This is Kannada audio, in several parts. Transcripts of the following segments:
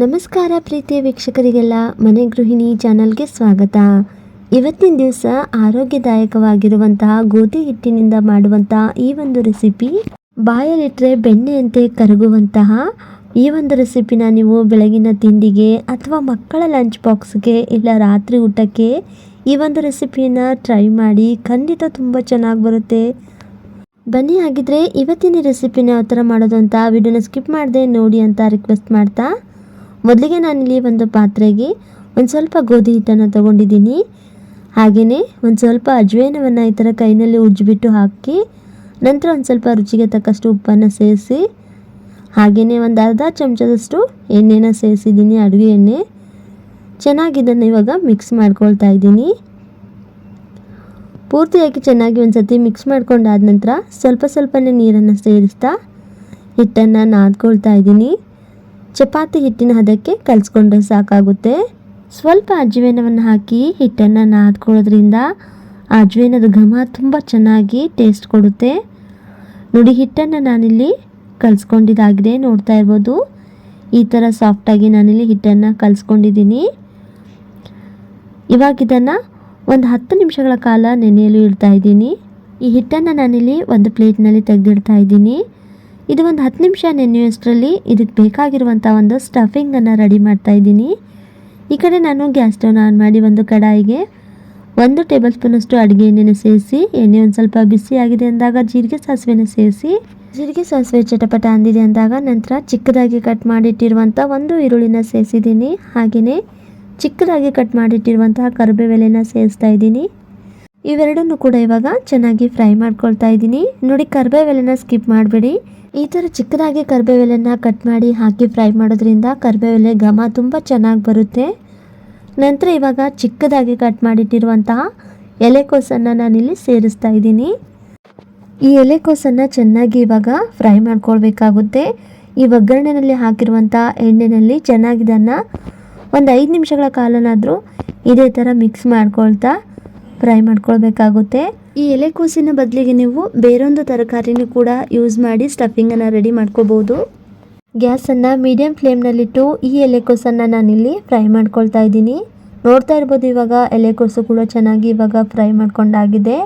ನಮಸ್ಕಾರ ಪ್ರೀತಿಯ ವೀಕ್ಷಕರಿಗೆಲ್ಲ, ಮನೆ ಗೃಹಿಣಿ ಚಾನಲ್ಗೆ ಸ್ವಾಗತ. ಇವತ್ತಿನ ದಿವಸ ಆರೋಗ್ಯದಾಯಕವಾಗಿರುವಂತಹ ಗೋಧಿ ಹಿಟ್ಟಿನಿಂದ ಮಾಡುವಂತಹ ಈ ಒಂದು ರೆಸಿಪಿ ಬಾಯಲ್ಲಿಟ್ಟರೆ ಬೆಣ್ಣೆಯಂತೆ ಕರಗುವಂತಹ ಈ ಒಂದು ರೆಸಿಪಿನ ನೀವು ಬೆಳಗಿನ ತಿಂಡಿಗೆ ಅಥವಾ ಮಕ್ಕಳ ಲಂಚ್ ಬಾಕ್ಸ್ಗೆ ಇಲ್ಲ ರಾತ್ರಿ ಊಟಕ್ಕೆ ಈ ಒಂದು ರೆಸಿಪಿನ ಟ್ರೈ ಮಾಡಿ ಖಂಡಿತ ತುಂಬ ಚೆನ್ನಾಗಿ ಬರುತ್ತೆ. ಬನ್ನಿ, ಹಾಗಿದ್ರೆ ಇವತ್ತಿನ ರೆಸಿಪಿನ ಯಾವ ಥರ ಮಾಡೋದು ಅಂತ ವಿಡಿಯೋನ ಸ್ಕಿಪ್ ಮಾಡದೆ ನೋಡಿ ಅಂತ ರಿಕ್ವೆಸ್ಟ್ ಮಾಡ್ತಾ ಮೊದಲಿಗೆ ನಾನಿಲ್ಲಿ ಒಂದು ಪಾತ್ರೆಗೆ ಒಂದು ಸ್ವಲ್ಪ ಗೋಧಿ ಹಿಟ್ಟನ್ನು ತಗೊಂಡಿದ್ದೀನಿ. ಹಾಗೆಯೇ ಒಂದು ಸ್ವಲ್ಪ ಅಜ್ವೇನವನ್ನು ಈ ಥರ ಕೈನಲ್ಲಿ ಉಜ್ಜಿಬಿಟ್ಟು ಹಾಕಿ ನಂತರ ಒಂದು ಸ್ವಲ್ಪ ರುಚಿಗೆ ತಕ್ಕಷ್ಟು ಉಪ್ಪನ್ನು ಸೇರಿಸಿ ಹಾಗೆಯೇ ಒಂದು ಅರ್ಧ ಚಮಚದಷ್ಟು ಎಣ್ಣೆನ ಸೇರಿಸಿದ್ದೀನಿ, ಅಡುಗೆ ಎಣ್ಣೆ. ಚೆನ್ನಾಗಿ ಇದನ್ನು ಇವಾಗ ಮಿಕ್ಸ್ ಮಾಡ್ಕೊಳ್ತಾ ಇದ್ದೀನಿ. ಪೂರ್ತಿಯಾಗಿ ಚೆನ್ನಾಗಿ ಒಂದು ಸತಿ ಮಿಕ್ಸ್ ಮಾಡ್ಕೊಂಡಾದ ನಂತರ ಸ್ವಲ್ಪ ಸ್ವಲ್ಪನೇ ನೀರನ್ನು ಸೇರಿಸ್ತಾ ಹಿಟ್ಟನ್ನು ನಾದ್ಕೊಳ್ತಾ ಇದ್ದೀನಿ. ಚಪಾತಿ ಹಿಟ್ಟಿನ ಹದಕ್ಕೆ ಕಲಿಸ್ಕೊಂಡ್ರೆ ಸಾಕಾಗುತ್ತೆ. ಸ್ವಲ್ಪ ಅಜ್ವೇನವನ್ನು ಹಾಕಿ ಹಿಟ್ಟನ್ನು ನಾದ್ಕೊಳ್ಳೋದ್ರಿಂದ ಅಜ್ವೇನದ ಘಮ ತುಂಬ ಚೆನ್ನಾಗಿ ಟೇಸ್ಟ್ ಕೊಡುತ್ತೆ. ನೋಡಿ, ಹಿಟ್ಟನ್ನು ನಾನಿಲ್ಲಿ ಕಲಿಸ್ಕೊಂಡಿದ್ದಾಗಿದೆ, ನೋಡ್ತಾ ಇರ್ಬೋದು. ಈ ಥರ ಸಾಫ್ಟಾಗಿ ನಾನಿಲ್ಲಿ ಹಿಟ್ಟನ್ನು ಕಲಿಸ್ಕೊಂಡಿದ್ದೀನಿ. ಇವಾಗ ಇದನ್ನು ಒಂದು ಹತ್ತು ನಿಮಿಷಗಳ ಕಾಲ ನೆನೆಯಲು ಇಡ್ತಾ ಇದ್ದೀನಿ. ಈ ಹಿಟ್ಟನ್ನು ನಾನಿಲ್ಲಿ ಒಂದು ಪ್ಲೇಟ್ನಲ್ಲಿ ತೆಗೆದಿಡ್ತಾ ಇದ್ದೀನಿ. ಇದು ಒಂದು ಹತ್ತು ನಿಮಿಷ ನೆನೆಯುವಷ್ಟರಲ್ಲಿ ಇದಕ್ಕೆ ಬೇಕಾಗಿರುವಂಥ ಒಂದು ಸ್ಟಫಿಂಗನ್ನು ರೆಡಿ ಮಾಡ್ತಾ ಇದ್ದೀನಿ. ಈ ಕಡೆ ನಾನು ಗ್ಯಾಸ್ ಸ್ಟವ್ನ ಆನ್ ಮಾಡಿ ಒಂದು ಕಡಾಯಿಗೆ ಒಂದು ಟೇಬಲ್ ಸ್ಪೂನಷ್ಟು ಅಡುಗೆ ಎಣ್ಣೆನ ಸೇರಿಸಿ, ಎಣ್ಣೆ ಒಂದು ಸ್ವಲ್ಪ ಬಿಸಿ ಆಗಿದೆ ಅಂದಾಗ ಜೀರಿಗೆ, ಸಾಸಿವೆನ ಸೇರಿಸಿ, ಜೀರಿಗೆ, ಸಾಸಿವೆ ಚಟಪಟ ಅಂದಿದೆ ಅಂದಾಗ ನಂತರ ಚಿಕ್ಕದಾಗಿ ಕಟ್ ಮಾಡಿಟ್ಟಿರುವಂಥ ಒಂದು ಈರುಳ್ಳಿನ ಸೇರಿಸಿದ್ದೀನಿ. ಹಾಗೆಯೇ ಚಿಕ್ಕದಾಗಿ ಕಟ್ ಮಾಡಿಟ್ಟಿರುವಂತಹ ಕರಿಬೇವೆಲೆನ ಸೇರಿಸ್ತಾ ಇದ್ದೀನಿ. ಇವೆರಡನ್ನು ಕೂಡ ಇವಾಗ ಚೆನ್ನಾಗಿ ಫ್ರೈ ಮಾಡ್ಕೊಳ್ತಾ ಇದ್ದೀನಿ. ನೋಡಿ ಕರಿಬೇವೆಲೆನ ಸ್ಕಿಪ್ ಮಾಡಬೇಡಿ. ಈ ಥರ ಚಿಕ್ಕದಾಗಿ ಕರಿಬೇವೆಲೆನ ಕಟ್ ಮಾಡಿ ಹಾಕಿ ಫ್ರೈ ಮಾಡೋದ್ರಿಂದ ಕರಿಬೇವೆಲೆ ಘಮ ತುಂಬ ಚೆನ್ನಾಗಿ ಬರುತ್ತೆ. ನಂತರ ಇವಾಗ ಚಿಕ್ಕದಾಗಿ ಕಟ್ ಮಾಡಿಟ್ಟಿರುವಂತಹ ಎಲೆಕೋಸನ್ನು ನಾನಿಲ್ಲಿ ಸೇರಿಸ್ತಾ ಇದ್ದೀನಿ. ಈ ಎಲೆಕೋಸನ್ನು ಚೆನ್ನಾಗಿ ಇವಾಗ ಫ್ರೈ ಮಾಡ್ಕೊಳ್ಬೇಕಾಗುತ್ತೆ. ಈ ಒಗ್ಗರಣೆಯಲ್ಲಿ ಹಾಕಿರುವಂಥ ಎಣ್ಣೆಯಲ್ಲಿ ಚೆನ್ನಾಗಿ ಇದನ್ನು ಒಂದು ಐದು ನಿಮಿಷಗಳ ಕಾಲನಾದರೂ ಇದೇ ಥರ ಮಿಕ್ಸ್ ಮಾಡ್ಕೊಳ್ತಾ ಫ್ರೈ ಮಾಡ್ಕೊಳ್ಬೇಕಾಗುತ್ತೆ. ಈ ಎಲೆಕೋಸಿನ ಬದಲಿಗೆ ನೀವು ಬೇರೊಂದು ತರಕಾರಿನೂ ಕೂಡ ಯೂಸ್ ಮಾಡಿ ಸ್ಟಫಿಂಗನ್ನು ರೆಡಿ ಮಾಡ್ಕೋಬೋದು. ಗ್ಯಾಸನ್ನು ಮೀಡಿಯಂ ಫ್ಲೇಮ್ನಲ್ಲಿಟ್ಟು ಈ ಎಲೆಕೋಸನ್ನು ನಾನಿಲ್ಲಿ ಫ್ರೈ ಮಾಡ್ಕೊಳ್ತಾ ಇದ್ದೀನಿ. ನೋಡ್ತಾ ಇರ್ಬೋದು ಇವಾಗ ಎಲೆಕೋಸು ಕೂಡ ಚೆನ್ನಾಗಿ ಇವಾಗ ಫ್ರೈ ಮಾಡ್ಕೊಂಡಾಗಿದೆ.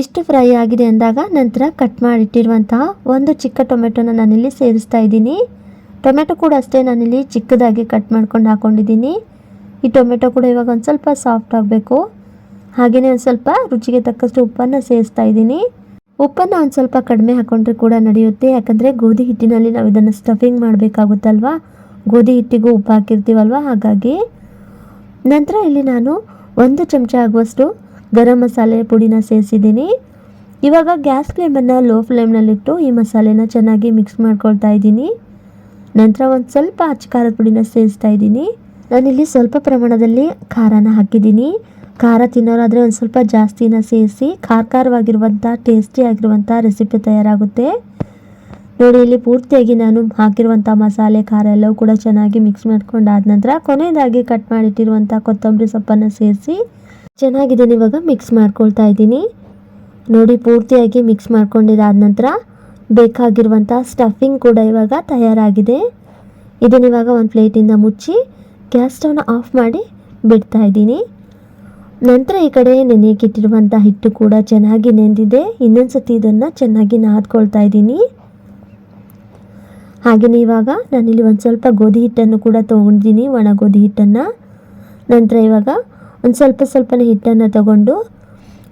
ಇಷ್ಟು ಫ್ರೈ ಆಗಿದೆ ಅಂದಾಗ ನಂತರ ಕಟ್ ಮಾಡಿಟ್ಟಿರುವಂತಹ ಒಂದು ಚಿಕ್ಕ ಟೊಮೆಟೊನ ನಾನಿಲ್ಲಿ ಸೇರಿಸ್ತಾ ಇದ್ದೀನಿ. ಟೊಮೆಟೊ ಕೂಡ ಅಷ್ಟೇ ನಾನಿಲ್ಲಿ ಚಿಕ್ಕದಾಗಿ ಕಟ್ ಮಾಡ್ಕೊಂಡು ಹಾಕೊಂಡಿದ್ದೀನಿ. ಈ ಟೊಮೆಟೊ ಕೂಡ ಇವಾಗ ಒಂದು ಸ್ವಲ್ಪ ಸಾಫ್ಟ್ ಆಗಬೇಕು. ಹಾಗೆಯೇ ಒಂದು ಸ್ವಲ್ಪ ರುಚಿಗೆ ತಕ್ಕಷ್ಟು ಉಪ್ಪನ್ನು ಸೇರಿಸ್ತಾ ಇದ್ದೀನಿ. ಉಪ್ಪನ್ನು ಒಂದು ಸ್ವಲ್ಪ ಕಡಿಮೆ ಹಾಕೊಂಡ್ರೆ ಕೂಡ ನಡೆಯುತ್ತೆ. ಯಾಕಂದರೆ ಗೋಧಿ ಹಿಟ್ಟಿನಲ್ಲಿ ನಾವು ಇದನ್ನು ಸ್ಟಫಿಂಗ್ ಮಾಡಬೇಕಾಗುತ್ತಲ್ವ? ಗೋಧಿ ಹಿಟ್ಟಿಗೂ ಉಪ್ಪು ಹಾಕಿರ್ತೀವಲ್ವ? ಹಾಗಾಗಿ ನಂತರ ಇಲ್ಲಿ ನಾನು ಒಂದು ಚಮಚ ಆಗುವಷ್ಟು ಗರಂ ಮಸಾಲೆ ಪುಡಿನ ಸೇರಿಸಿದ್ದೀನಿ. ಇವಾಗ ಗ್ಯಾಸ್ ಫ್ಲೇಮನ್ನು ಲೋ ಫ್ಲೇಮ್ನಲ್ಲಿಟ್ಟು ಈ ಮಸಾಲೆನ ಚೆನ್ನಾಗಿ ಮಿಕ್ಸ್ ಮಾಡ್ಕೊಳ್ತಾ ಇದ್ದೀನಿ. ನಂತರ ಒಂದು ಸ್ವಲ್ಪ ಅಚ್ಚ ಖಾರದ ಪುಡಿನ ಸೇರಿಸ್ತಾ ಇದ್ದೀನಿ. ನಾನಿಲ್ಲಿ ಸ್ವಲ್ಪ ಪ್ರಮಾಣದಲ್ಲಿ ಖಾರನ ಹಾಕಿದ್ದೀನಿ. ಖಾರ ತಿನ್ನೋರಾದರೆ ಒಂದು ಸ್ವಲ್ಪ ಜಾಸ್ತಿನ ಸೇರಿಸಿ ಖಾರ ಖಾರವಾಗಿರುವಂಥ ಟೇಸ್ಟಿ ಆಗಿರುವಂಥ ರೆಸಿಪಿ ತಯಾರಾಗುತ್ತೆ. ನೋಡಿ, ಇಲ್ಲಿ ಪೂರ್ತಿಯಾಗಿ ನಾನು ಹಾಕಿರುವಂಥ ಮಸಾಲೆ, ಖಾರ ಎಲ್ಲವೂ ಕೂಡ ಚೆನ್ನಾಗಿ ಮಿಕ್ಸ್ ಮಾಡ್ಕೊಂಡಾದ ನಂತರ ಕೊನೆಯದಾಗಿ ಕಟ್ ಮಾಡಿಟ್ಟಿರುವಂಥ ಕೊತ್ತಂಬರಿ ಸೊಪ್ಪನ್ನು ಸೇರಿಸಿ ಚೆನ್ನಾಗಿದೆ ಇವಾಗ ಮಿಕ್ಸ್ ಮಾಡ್ಕೊಳ್ತಾ ಇದ್ದೀನಿ. ನೋಡಿ, ಪೂರ್ತಿಯಾಗಿ ಮಿಕ್ಸ್ ಮಾಡ್ಕೊಂಡಿದ್ದಾದ ನಂತರ ಬೇಕಾಗಿರುವಂಥ ಸ್ಟಫಿಂಗ್ ಕೂಡ ಇವಾಗ ತಯಾರಾಗಿದೆ. ಇದನ್ನ ಇವಾಗ ಒಂದು ಪ್ಲೇಟಿಂದ ಮುಚ್ಚಿ ಗ್ಯಾಸ್ ಸ್ಟವ್ನ ಆಫ್ ಮಾಡಿ ಬಿಡ್ತಾ ಇದ್ದೀನಿ. ನಂತರ ಈ ಕಡೆ ನೆನೆಯಕ್ಕಿಟ್ಟಿರುವಂಥ ಹಿಟ್ಟು ಕೂಡ ಚೆನ್ನಾಗಿ ನೆಂದಿದೆ. ಇನ್ನೊಂದು ಸತಿ ಇದನ್ನು ಚೆನ್ನಾಗಿ ನಾದ್ಕೊಳ್ತಾ ಇದ್ದೀನಿ. ಹಾಗೆಯೇ ಇವಾಗ ನಾನಿಲ್ಲಿ ಒಂದು ಸ್ವಲ್ಪ ಗೋಧಿ ಹಿಟ್ಟನ್ನು ಕೂಡ ತೊಗೊಂಡಿದ್ದೀನಿ, ಒಣ ಗೋಧಿ ಹಿಟ್ಟನ್ನು. ನಂತರ ಇವಾಗ ಒಂದು ಸ್ವಲ್ಪ ಸ್ವಲ್ಪನೇ ಹಿಟ್ಟನ್ನು ತಗೊಂಡು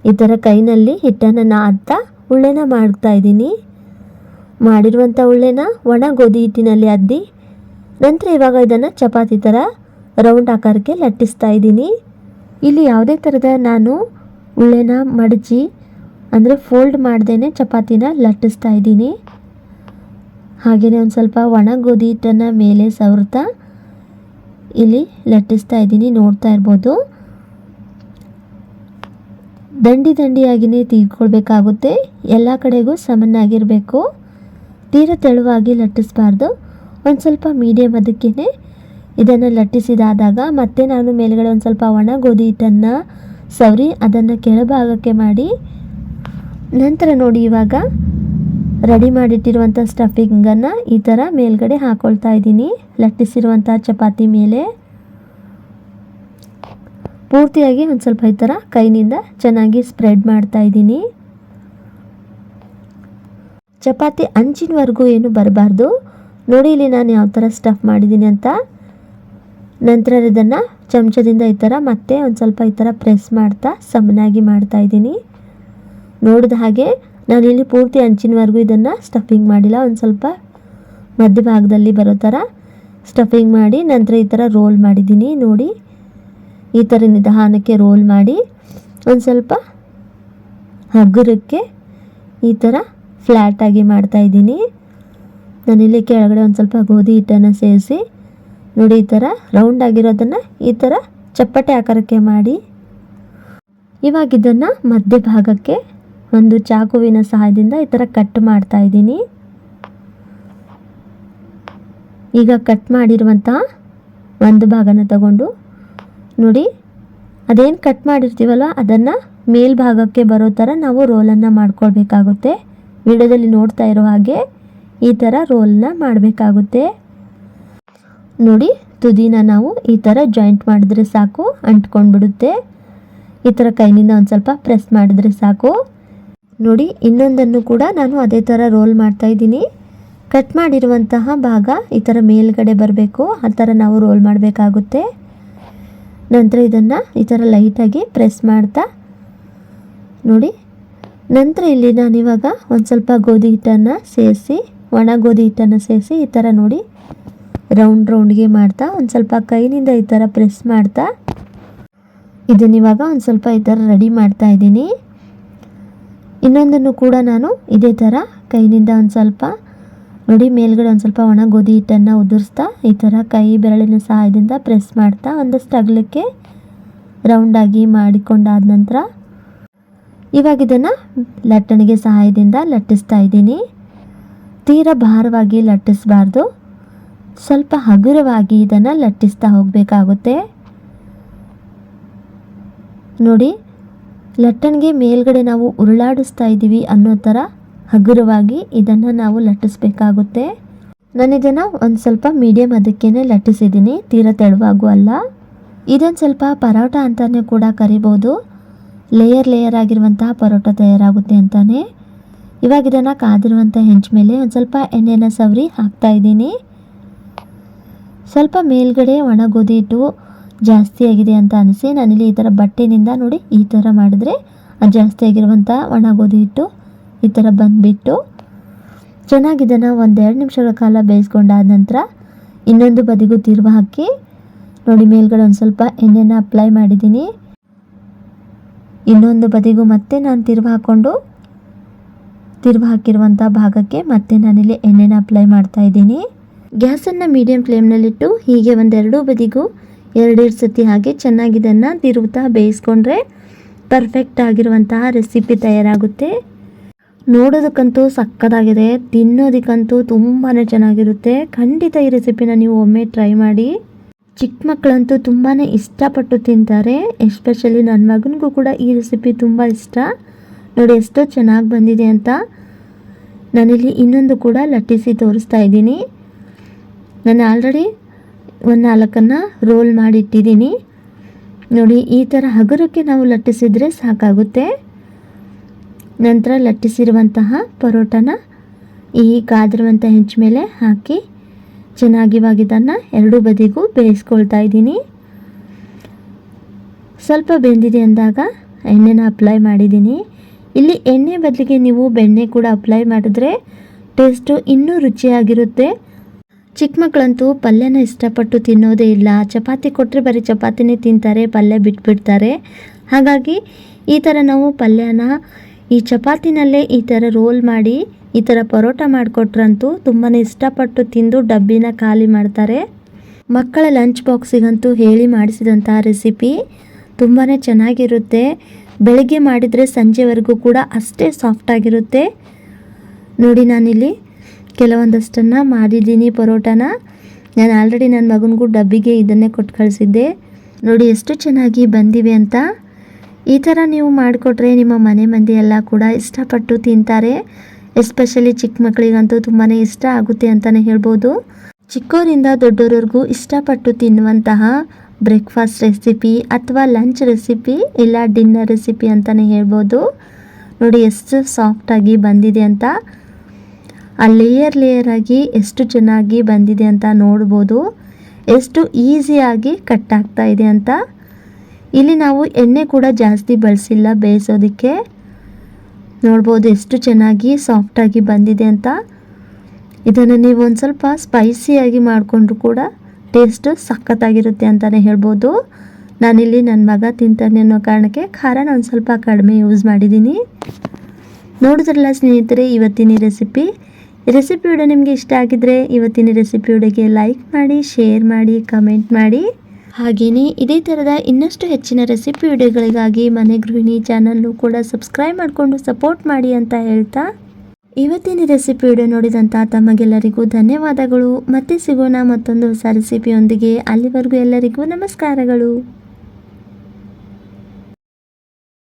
ಈ ಥರ ಕೈನಲ್ಲಿ ಹಿಟ್ಟನ್ನು ನಾದ್ತಾ ಉಳ್ಳೆನ ಮಾಡ್ತಾ ಇದ್ದೀನಿ. ಮಾಡಿರುವಂಥ ಉಳ್ಳೆನ ಒಣ ಗೋಧಿ ಹಿಟ್ಟಿನಲ್ಲಿ ಅದ್ದಿ, ನಂತರ ಇವಾಗ ಇದನ್ನು ಚಪಾತಿ ಥರ ರೌಂಡ್ ಆಕಾರಕ್ಕೆ ಲಟ್ಟಿಸ್ತಾ ಇದ್ದೀನಿ. ಇಲ್ಲಿ ಯಾವುದೇ ಥರದ ನಾನು ಉಳ್ಳೆನ ಮಡಚಿ, ಅಂದರೆ ಫೋಲ್ಡ್ ಮಾಡ್ದೇ ಚಪಾತಿನ ಲಟ್ಟಿಸ್ತಾ ಇದ್ದೀನಿ. ಹಾಗೆಯೇ ಒಂದು ಸ್ವಲ್ಪ ಒಣ ಗೋಧಿ ಹಿಟ್ಟನ್ನು ಮೇಲೆ ಸವರ್ತಾ ಇಲ್ಲಿ ಲಟ್ಟಿಸ್ತಾ ಇದ್ದೀನಿ, ನೋಡ್ತಾ ಇರ್ಬೋದು. ದಂಡಿ ದಂಡಿಯಾಗಿಯೇ ತೀರ್ಕೊಳ್ಬೇಕಾಗುತ್ತೆ, ಎಲ್ಲ ಕಡೆಗೂ ಸಮನಾಗಿರಬೇಕು. ತೀರ ತೆಳುವಾಗಿ ಲಟ್ಟಿಸ್ಬಾರ್ದು, ಒಂದು ಸ್ವಲ್ಪ ಮೀಡಿಯಮ್ ಅದಕ್ಕೇ ಇದನ್ನು ಲಟ್ಟಿಸಿದಾದಾಗ ಮತ್ತೆ ನಾನು ಮೇಲ್ಗಡೆ ಒಂದು ಸ್ವಲ್ಪ ಒಣ ಗೋಧಿ ಹಿಟ್ಟನ್ನು ಸವರಿ ಅದನ್ನು ಕೆಳಭಾಗಕ್ಕೆ ಮಾಡಿ, ನಂತರ ನೋಡಿ ಇವಾಗ ರೆಡಿ ಮಾಡಿಟ್ಟಿರುವಂಥ ಸ್ಟಫಿಂಗನ್ನು ಈ ಥರ ಮೇಲ್ಗಡೆ ಹಾಕೊಳ್ತಾ ಇದ್ದೀನಿ. ಲಟ್ಟಿಸಿರುವಂಥ ಚಪಾತಿ ಮೇಲೆ. ಪೂರ್ತಿಯಾಗಿ ಒಂದು ಸ್ವಲ್ಪ ಈ ಥರ ಕೈನಿಂದ ಚೆನ್ನಾಗಿ ಸ್ಪ್ರೆಡ್ ಮಾಡ್ತಾ ಇದ್ದೀನಿ. ಚಪಾತಿ ಅಂಚಿನವರೆಗೂ ಏನು ಬರಬಾರ್ದು. ನೋಡಿ ಇಲ್ಲಿ ನಾನು ಯಾವ ಥರ ಸ್ಟಫ್ ಮಾಡಿದ್ದೀನಿ ಅಂತ. ನಂತರ ಇದನ್ನು ಚಮಚದಿಂದ ಈ ಥರ ಮತ್ತೆ ಒಂದು ಸ್ವಲ್ಪ ಈ ಥರ ಪ್ರೆಸ್ ಮಾಡ್ತಾ ಸಮನಾಗಿ ಮಾಡ್ತಾ ಇದ್ದೀನಿ. ನೋಡಿದ ಹಾಗೆ ನಾನು ಇಲ್ಲಿ ಪೂರ್ತಿ ಅಂಚಿನವರೆಗೂ ಇದನ್ನು ಸ್ಟಫಿಂಗ್ ಮಾಡಿಲ್ಲ. ಒಂದು ಸ್ವಲ್ಪ ಮಧ್ಯಭಾಗದಲ್ಲಿ ಬರೋ ಥರ ಸ್ಟಫಿಂಗ್ ಮಾಡಿ ನಂತರ ಈ ಥರ ರೋಲ್ ಮಾಡಿದ್ದೀನಿ. ನೋಡಿ, ಈ ಥರ ನಿಧಾನಕ್ಕೆ ರೋಲ್ ಮಾಡಿ ಒಂದು ಸ್ವಲ್ಪ ಹಗುರಕ್ಕೆ ಈ ಥರ ಫ್ಲ್ಯಾಟಾಗಿ ಮಾಡ್ತಾಯಿದ್ದೀನಿ ನಾನಿಲ್ಲಿ ಕೆಳಗಡೆ ಒಂದು ಸ್ವಲ್ಪ ಗೋಧಿ ಹಿಟ್ಟನ್ನು ಸೇರಿಸಿ ನೋಡಿ ಈ ಥರ ರೌಂಡ್ ಆಗಿರೋದನ್ನು ಈ ಥರ ಚಪ್ಪಟೆ ಆಕಾರಕ್ಕೆ ಮಾಡಿ. ಇವಾಗ ಇದನ್ನು ಮಧ್ಯಭಾಗಕ್ಕೆ ಒಂದು ಚಾಕುವಿನ ಸಹಾಯದಿಂದ ಈ ಥರ ಕಟ್ ಮಾಡ್ತಾ ಇದ್ದೀನಿ. ಈಗ ಕಟ್ ಮಾಡಿರುವಂತಹ ಒಂದು ಭಾಗನ ತಗೊಂಡು ನೋಡಿ ಅದೇನು ಕಟ್ ಮಾಡಿರ್ತೀವಲ್ಲ ಅದನ್ನು ಮೇಲ್ಭಾಗಕ್ಕೆ ಬರೋ ಥರ ನಾವು ರೋಲನ್ನು ಮಾಡ್ಕೊಳ್ಬೇಕಾಗುತ್ತೆ. ವಿಡಿಯೋದಲ್ಲಿ ನೋಡ್ತಾ ಇರೋ ಹಾಗೆ ಈ ಥರ ರೋಲನ್ನ ಮಾಡಬೇಕಾಗುತ್ತೆ. ನೋಡಿ, ತುದಿನ ನಾವು ಈ ಥರ ಜಾಯಿಂಟ್ ಮಾಡಿದ್ರೆ ಸಾಕು, ಅಂಟ್ಕೊಂಡ್ಬಿಡುತ್ತೆ. ಈ ಥರ ಕೈನಿಂದ ಒಂದು ಸ್ವಲ್ಪ ಪ್ರೆಸ್ ಮಾಡಿದ್ರೆ ಸಾಕು. ನೋಡಿ, ಇನ್ನೊಂದನ್ನು ಕೂಡ ನಾನು ಅದೇ ಥರ ರೋಲ್ ಮಾಡ್ತಾ ಇದ್ದೀನಿ. ಕಟ್ ಮಾಡಿರುವಂತಹ ಭಾಗ ಈ ಥರ ಮೇಲ್ಗಡೆ ಬರಬೇಕು, ಆ ಥರ ನಾವು ರೋಲ್ ಮಾಡಬೇಕಾಗುತ್ತೆ. ನಂತರ ಇದನ್ನು ಈ ಥರ ಲೈಟಾಗಿ ಪ್ರೆಸ್ ಮಾಡ್ತಾ, ನೋಡಿ. ನಂತರ ಇಲ್ಲಿ ನಾನಿವಾಗ ಒಂದು ಸ್ವಲ್ಪ ಗೋಧಿ ಹಿಟ್ಟನ್ನು ಸೇರಿಸಿ, ಒಣ ಗೋಧಿ ಹಿಟ್ಟನ್ನು ಸೇರಿಸಿ ಈ ಥರ ನೋಡಿ. ರೌಂಡ್ ರೌಂಡ್ಗೆ ಮಾಡ್ತಾ, ಒಂದು ಸ್ವಲ್ಪ ಕೈನಿಂದ ಈ ಥರ ಪ್ರೆಸ್ ಮಾಡ್ತಾ. ಇದನ್ನಿವಾಗ ಒಂದು ಸ್ವಲ್ಪ ಈ ಥರ ರೆಡಿ ಮಾಡ್ತಾ ಇದ್ದೀನಿ. ಇನ್ನೊಂದನ್ನು ಕೂಡ ನಾನು ಇದೇ ಥರ ಕೈನಿಂದ ಒಂದು ಸ್ವಲ್ಪ ನೋಡಿ ಮೇಲ್ಗಡೆ ಒಂದು ಸ್ವಲ್ಪ ಒಣ ಗೋಧಿ ಹಿಟ್ಟನ್ನು ಉದುರಿಸ್ತಾ, ಈ ಥರ ಕೈ ಬೆರಳಿನ ಸಹಾಯದಿಂದ ಪ್ರೆಸ್ ಮಾಡ್ತಾ, ಒಂದಷ್ಟು ಅಗಲಕ್ಕೆ ರೌಂಡಾಗಿ ಮಾಡಿಕೊಂಡಾದ ನಂತರ ಇವಾಗ ಇದನ್ನು ಲಟ್ಟಣಿಗೆ ಸಹಾಯದಿಂದ ಲಟ್ಟಿಸ್ತಾ ಇದ್ದೀನಿ. ತೀರ ಭಾರವಾಗಿ ಲಟ್ಟಿಸಬಾರ್ದು. ಸ್ವಲ್ಪ ಹಗುರವಾಗಿ ಇದನ್ನು ಲಟ್ಟಿಸ್ತಾ ಹೋಗಬೇಕಾಗುತ್ತೆ. ನೋಡಿ, ಲಟ್ಟಣಿಗೆ ಮೇಲ್ಗಡೆ ನಾವು ಉರುಳಾಡಿಸ್ತಾ ಇದ್ದೀವಿ ಅನ್ನೋ ಥರ ಹಗುರವಾಗಿ ಇದನ್ನು ನಾವು ಲಟ್ಟಿಸ್ಬೇಕಾಗುತ್ತೆ. ನಾನು ಇದನ್ನು ಒಂದು ಸ್ವಲ್ಪ ಮೀಡಿಯಮ್ ಅದಕ್ಕೇ ಲಟ್ಟಿಸಿದ್ದೀನಿ, ತೀರ ತೆಳುವಾಗೂ ಅಲ್ಲ. ಇದೊಂದು ಸ್ವಲ್ಪ ಪರೋಟ ಅಂತಲೇ ಕೂಡ ಕರಿಬೋದು. ಲೇಯರ್ ಲೇಯರ್ ಆಗಿರುವಂತಹ ಪರೋಟ ತಯಾರಾಗುತ್ತೆ ಅಂತಾನೆ. ಇವಾಗ ಇದನ್ನು ಕಾದಿರುವಂಥ ಹೆಂಚು ಮೇಲೆ ಒಂದು ಸ್ವಲ್ಪ ಎಣ್ಣೆನ ಸವರಿ ಹಾಕ್ತಾ ಇದ್ದೀನಿ. ಸ್ವಲ್ಪ ಮೇಲ್ಗಡೆ ಒಣ ಗೋಧಿ ಹಿಟ್ಟು ಜಾಸ್ತಿ ಆಗಿದೆ ಅಂತ ಅನಿಸಿ ನಾನಿಲ್ಲಿ ಈ ಥರ ಬಟ್ಟೆನಿಂದ ನೋಡಿ ಈ ಥರ ಮಾಡಿದ್ರೆ ಜಾಸ್ತಿ ಆಗಿರುವಂಥ ಒಣಗೋದಿ ಹಿಟ್ಟು ಈ ಥರ ಬಂದುಬಿಟ್ಟು ಚೆನ್ನಾಗಿ ಇದನ್ನು ಒಂದೆರಡು ನಿಮಿಷಗಳ ಕಾಲ ಬೇಯಿಸ್ಕೊಂಡಾದ ನಂತರ ಇನ್ನೊಂದು ಬದಿಗೂ ತಿರುವ ಹಾಕಿ ನೋಡಿ ಮೇಲ್ಗಡೆ ಒಂದು ಸ್ವಲ್ಪ ಎಣ್ಣೆನ ಅಪ್ಲೈ ಮಾಡಿದ್ದೀನಿ. ಇನ್ನೊಂದು ಬದಿಗೂ ಮತ್ತೆ ನಾನು ತಿರುವ ಹಾಕ್ಕೊಂಡು ತಿರುವ ಹಾಕಿರುವಂಥ ಭಾಗಕ್ಕೆ ಮತ್ತೆ ನಾನಿಲ್ಲಿ ಎಣ್ಣೆನ ಅಪ್ಲೈ ಮಾಡ್ತಾ ಇದ್ದೀನಿ. ಗ್ಯಾಸನ್ನು ಮೀಡಿಯಂ ಫ್ಲೇಮ್ನಲ್ಲಿಟ್ಟು ಹೀಗೆ ಒಂದೆರಡು ಬದಿಗೂ ಎರಡೆರಡು ಸತಿ ಹಾಗೆ ಚೆನ್ನಾಗಿ ಇದನ್ನು ತಿರುವುತ್ತಾ ಬೇಯಿಸ್ಕೊಂಡ್ರೆ ಪರ್ಫೆಕ್ಟ್ ಆಗಿರುವಂತಹ ರೆಸಿಪಿ ತಯಾರಾಗುತ್ತೆ. ನೋಡೋದಕ್ಕಂತೂ ಸಕ್ಕದಾಗಿದೆ, ತಿನ್ನೋದಕ್ಕಂತೂ ತುಂಬಾ ಚೆನ್ನಾಗಿರುತ್ತೆ. ಖಂಡಿತ ಈ ರೆಸಿಪಿನ ನೀವು ಒಮ್ಮೆ ಟ್ರೈ ಮಾಡಿ. ಚಿಕ್ಕ ಮಕ್ಕಳಂತೂ ತುಂಬಾ ಇಷ್ಟಪಟ್ಟು ತಿಂತಾರೆ ಎಸ್ಪೆಷಲಿ ನನ್ನ ಮಗನಿಗೂ ಕೂಡ ಈ ರೆಸಿಪಿ ತುಂಬ ಇಷ್ಟ. ನೋಡಿ, ಎಷ್ಟೋ ಚೆನ್ನಾಗಿ ಬಂದಿದೆ ಅಂತ ನಾನಿಲ್ಲಿ ಇನ್ನೊಂದು ಕೂಡ ಲಟ್ಟಿಸಿ ತೋರಿಸ್ತಾ ಇದ್ದೀನಿ. ನಾನು ಆಲ್ರೆಡಿ ಒಂದು ನಾಲ್ಕನ್ನು ರೋಲ್ ಮಾಡಿಟ್ಟಿದ್ದೀನಿ. ನೋಡಿ, ಈ ಥರ ಹಗುರಕ್ಕೆ ನಾವು ಲಟ್ಟಿಸಿದರೆ ಸಾಕಾಗುತ್ತೆ. ನಂತರ ಲಟ್ಟಿಸಿರುವಂತಹ ಪರೋಟನ ಈ ಕಾದಿರುವಂಥ ಹೆಂಚು ಮೇಲೆ ಹಾಕಿ ಚೆನ್ನಾಗಿ ಎರಡೂ ಬದಿಗೂ ಬೇಯಿಸ್ಕೊಳ್ತಾ ಇದ್ದೀನಿ. ಸ್ವಲ್ಪ ಬೆಂದಿದೆ ಅಂದಾಗ ಎಣ್ಣೆನ ಅಪ್ಲೈ ಮಾಡಿದ್ದೀನಿ. ಇಲ್ಲಿ ಎಣ್ಣೆ ಬದಲಿಗೆ ನೀವು ಬೆಣ್ಣೆ ಕೂಡ ಅಪ್ಲೈ ಮಾಡಿದ್ರೆ ಟೇಸ್ಟು ಇನ್ನೂ ರುಚಿಯಾಗಿರುತ್ತೆ. ಚಿಕ್ಕ ಮಕ್ಕಳಂತೂ ಪಲ್ಯನ ಇಷ್ಟಪಟ್ಟು ತಿನ್ನೋದೇ ಇಲ್ಲ. ಚಪಾತಿ ಕೊಟ್ಟರೆ ಬರೀ ಚಪಾತಿನೇ ತಿಂತಾರೆ, ಪಲ್ಯ ಬಿಟ್ಬಿಡ್ತಾರೆ. ಹಾಗಾಗಿ ಈ ಥರ ನಾವು ಪಲ್ಯನ ಈ ಚಪಾತಿನಲ್ಲೇ ಈ ಥರ ರೋಲ್ ಮಾಡಿ, ಈ ಥರ ಪರೋಟ ಮಾಡಿಕೊಟ್ರಂತೂ ತುಂಬಾ ಇಷ್ಟಪಟ್ಟು ತಿಂದು ಡಬ್ಬಿನ ಖಾಲಿ ಮಾಡ್ತಾರೆ. ಮಕ್ಕಳ ಲಂಚ್ ಬಾಕ್ಸಿಗಂತೂ ಹೇಳಿ ಮಾಡಿಸಿದಂಥ ರೆಸಿಪಿ ತುಂಬಾ ಚೆನ್ನಾಗಿರುತ್ತೆ. ಬೆಳಗ್ಗೆ ಮಾಡಿದರೆ ಸಂಜೆವರೆಗೂ ಕೂಡ ಅಷ್ಟೇ ಸಾಫ್ಟಾಗಿರುತ್ತೆ ನೋಡಿ ನಾನಿಲ್ಲಿ ಕೆಲವೊಂದಷ್ಟನ್ನು ಮಾಡಿದ್ದೀನಿ ಪರೋಟನ. ನಾನು ಆಲ್ರೆಡಿ ನನ್ನ ಮಗನಿಗೂ ಡಬ್ಬಿಗೆ ಇದನ್ನೇ ಕೊಟ್ಟು ಕಳಿಸಿದ್ದೆ. ನೋಡಿ ಎಷ್ಟು ಚೆನ್ನಾಗಿ ಬಂದಿವೆ ಅಂತ. ಈ ಥರ ನೀವು ಮಾಡಿಕೊಟ್ರೆ ನಿಮ್ಮ ಮನೆ ಮಂದಿ ಎಲ್ಲ ಕೂಡ ಇಷ್ಟಪಟ್ಟು ತಿಂತಾರೆ. ಎಸ್ಪೆಷಲಿ ಚಿಕ್ಕ ಮಕ್ಕಳಿಗಂತೂ ತುಂಬಾ ಇಷ್ಟ ಆಗುತ್ತೆ ಅಂತಲೇ ಹೇಳ್ಬೋದು. ಚಿಕ್ಕವರಿಂದ ದೊಡ್ಡೋರವರೆಗೂ ಇಷ್ಟಪಟ್ಟು ತಿನ್ನುವಂತಹ ಬ್ರೇಕ್ಫಾಸ್ಟ್ ರೆಸಿಪಿ ಅಥವಾ ಲಂಚ್ ರೆಸಿಪಿ ಇಲ್ಲ ಡಿನ್ನರ್ ರೆಸಿಪಿ ಅಂತಲೇ ಹೇಳ್ಬೋದು. ನೋಡಿ ಎಷ್ಟು ಸಾಫ್ಟಾಗಿ ಬಂದಿದೆ ಅಂತ. ಆ ಲೇಯರ್ ಲೇಯರ್ ಆಗಿ ಎಷ್ಟು ಚೆನ್ನಾಗಿ ಬಂದಿದೆ ಅಂತ ನೋಡ್ಬೋದು. ಎಷ್ಟು ಈಸಿಯಾಗಿ ಕಟ್ ಆಗ್ತಾ ಇದೆ ಅಂತ. ಇಲ್ಲಿ ನಾವು ಎಣ್ಣೆ ಕೂಡ ಜಾಸ್ತಿ ಬಳಸಿಲ್ಲ ಬೇಯಿಸೋದಕ್ಕೆ. ನೋಡ್ಬೋದು ಎಷ್ಟು ಚೆನ್ನಾಗಿ ಸಾಫ್ಟಾಗಿ ಬಂದಿದೆ ಅಂತ. ಇದನ್ನು ನೀವು ಒಂದು ಸ್ವಲ್ಪ ಸ್ಪೈಸಿಯಾಗಿ ಮಾಡಿಕೊಂಡ್ರು ಕೂಡ ಟೇಸ್ಟು ಸಖತ್ತಾಗಿರುತ್ತೆ ಅಂತಲೇ ಹೇಳ್ಬೋದು. ನಾನಿಲ್ಲಿ ನನ್ನ ಮಗ ತಿಂತಾನೆ ಅನ್ನೋ ಕಾರಣಕ್ಕೆ ಖಾರನ ಒಂದು ಸ್ವಲ್ಪ ಕಡಿಮೆ ಯೂಸ್ ಮಾಡಿದ್ದೀನಿ. ನೋಡಿದ್ರಲ್ಲ ಸ್ನೇಹಿತರೆ, ಇವತ್ತಿನ ರೆಸಿಪಿ ರೆಸಿಪಿ ವಿಡಿಯೋ ನಿಮಗೆ ಇಷ್ಟ ಆಗಿದ್ರೆ ಇವತ್ತಿನ ರೆಸಿಪಿ ವಿಡಿಯೋಗೆ ಲೈಕ್ ಮಾಡಿ ಶೇರ್ ಮಾಡಿ ಕಮೆಂಟ್ ಮಾಡಿ. ಹಾಗೆಯೇ ಇದೇ ಥರದ ಇನ್ನಷ್ಟು ಹೆಚ್ಚಿನ ರೆಸಿಪಿ ವಿಡಿಯೋಗಳಿಗಾಗಿ ಮನೆ ಗೃಹಿಣಿ ಚಾನಲ್ನು ಕೂಡ ಸಬ್ಸ್ಕ್ರೈಬ್ ಮಾಡಿಕೊಂಡು ಸಪೋರ್ಟ್ ಮಾಡಿ ಅಂತ ಹೇಳ್ತಾ. ಇವತ್ತಿನ ರೆಸಿಪಿ ವಿಡಿಯೋ ನೋಡಿದಂಥ ತಮಗೆಲ್ಲರಿಗೂ ಧನ್ಯವಾದಗಳು. ಮತ್ತೆ ಸಿಗೋಣ ಮತ್ತೊಂದು ಹೊಸ ರೆಸಿಪಿಯೊಂದಿಗೆ ಅಲ್ಲಿವರೆಗೂ ಎಲ್ಲರಿಗೂ ನಮಸ್ಕಾರಗಳು.